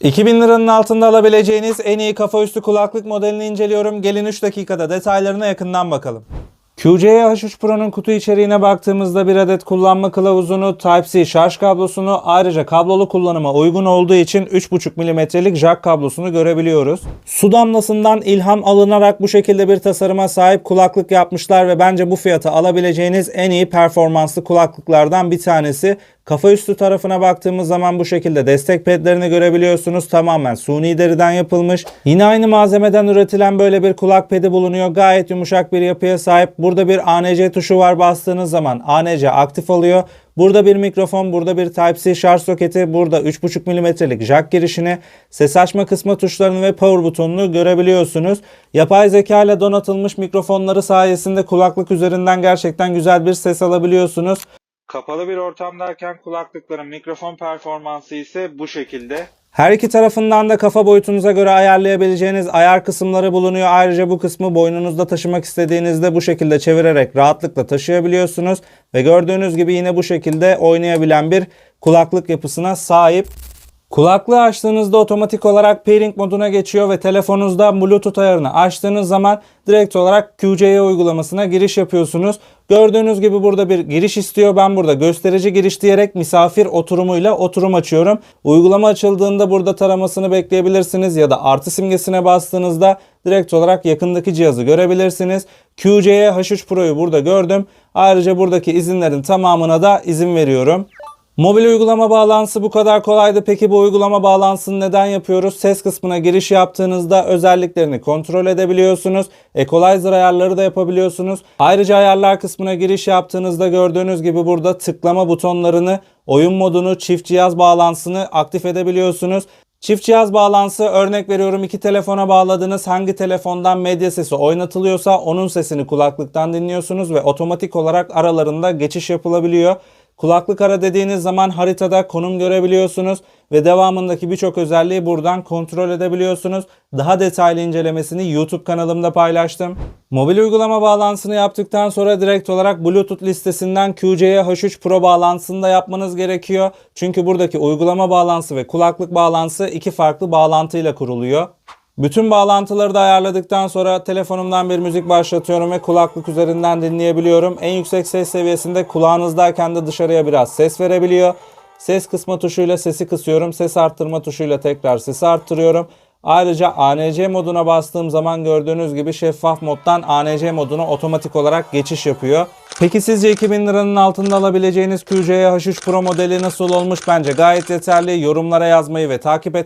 2000 liranın altında alabileceğiniz en iyi kafa üstü kulaklık modelini inceliyorum. Gelin 3 dakikada detaylarına yakından bakalım. QC'ye H3 Pro'nun kutu içeriğine baktığımızda bir adet kullanma kılavuzunu, Type-C şarj kablosunu ayrıca kablolu kullanıma uygun olduğu için 3.5 mm'lik jack kablosunu görebiliyoruz. Su damlasından ilham alınarak bu şekilde bir tasarıma sahip kulaklık yapmışlar ve bence bu fiyata alabileceğiniz en iyi performanslı kulaklıklardan bir tanesi. Kafa üstü tarafına baktığımız zaman bu şekilde destek pedlerini görebiliyorsunuz. Tamamen suni deriden yapılmış. Yine aynı malzemeden üretilen böyle bir kulak pedi bulunuyor. Gayet yumuşak bir yapıya sahip. Burada bir ANC tuşu var. Bastığınız zaman ANC aktif oluyor. Burada bir mikrofon, burada bir Type-C şarj soketi, burada 3.5 mm'lik jack girişini, ses açma kısma tuşlarını ve power butonunu görebiliyorsunuz. Yapay zeka ile donatılmış mikrofonları sayesinde kulaklık üzerinden gerçekten güzel bir ses alabiliyorsunuz. Kapalı bir ortamdayken kulaklıkların mikrofon performansı ise bu şekilde. Her iki tarafından da kafa boyutunuza göre ayarlayabileceğiniz ayar kısımları bulunuyor. Ayrıca bu kısmı boynunuzda taşımak istediğinizde bu şekilde çevirerek rahatlıkla taşıyabiliyorsunuz. Ve gördüğünüz gibi yine bu şekilde oynayabilen bir kulaklık yapısına sahip. Kulaklığı açtığınızda otomatik olarak pairing moduna geçiyor ve telefonunuzda Bluetooth ayarını açtığınız zaman direkt olarak QCE uygulamasına giriş yapıyorsunuz. Gördüğünüz gibi burada bir giriş istiyor. Ben burada gösterici giriş diyerek misafir oturumuyla oturum açıyorum. Uygulama açıldığında burada taramasını bekleyebilirsiniz ya da artı simgesine bastığınızda direkt olarak yakındaki cihazı görebilirsiniz. QCE H3 Pro'yu burada gördüm. Ayrıca buradaki izinlerin tamamına da izin veriyorum. Mobil uygulama bağlantısı bu kadar kolaydı. Peki bu uygulama bağlantısını neden yapıyoruz? Ses kısmına giriş yaptığınızda özelliklerini kontrol edebiliyorsunuz. Equalizer ayarları da yapabiliyorsunuz. Ayrıca ayarlar kısmına giriş yaptığınızda gördüğünüz gibi burada tıklama butonlarını, oyun modunu, çift cihaz bağlantısını aktif edebiliyorsunuz. Çift cihaz bağlantısı örnek veriyorum iki telefona bağladınız. Hangi telefondan medya sesi oynatılıyorsa onun sesini kulaklıktan dinliyorsunuz ve otomatik olarak aralarında geçiş yapılabiliyor. Kulaklık ara dediğiniz zaman haritada konum görebiliyorsunuz ve devamındaki birçok özelliği buradan kontrol edebiliyorsunuz. Daha detaylı incelemesini YouTube kanalımda paylaştım. Mobil uygulama bağlantısını yaptıktan sonra direkt olarak Bluetooth listesinden QC'ye H3 Pro bağlantısını da yapmanız gerekiyor. Çünkü buradaki uygulama bağlantısı ve kulaklık bağlantısı iki farklı bağlantıyla kuruluyor. Bütün bağlantıları da ayarladıktan sonra telefonumdan bir müzik başlatıyorum ve kulaklık üzerinden dinleyebiliyorum. En yüksek ses seviyesinde kulağınızdayken de dışarıya biraz ses verebiliyor. Ses kısma tuşuyla sesi kısıyorum. Ses arttırma tuşuyla tekrar sesi arttırıyorum. Ayrıca ANC moduna bastığım zaman gördüğünüz gibi şeffaf moddan ANC moduna otomatik olarak geçiş yapıyor. Peki sizce 2000 liranın altında alabileceğiniz QC'ye H3 Pro modeli nasıl olmuş? Bence gayet yeterli. Yorumlara yazmayı ve takip etmeyi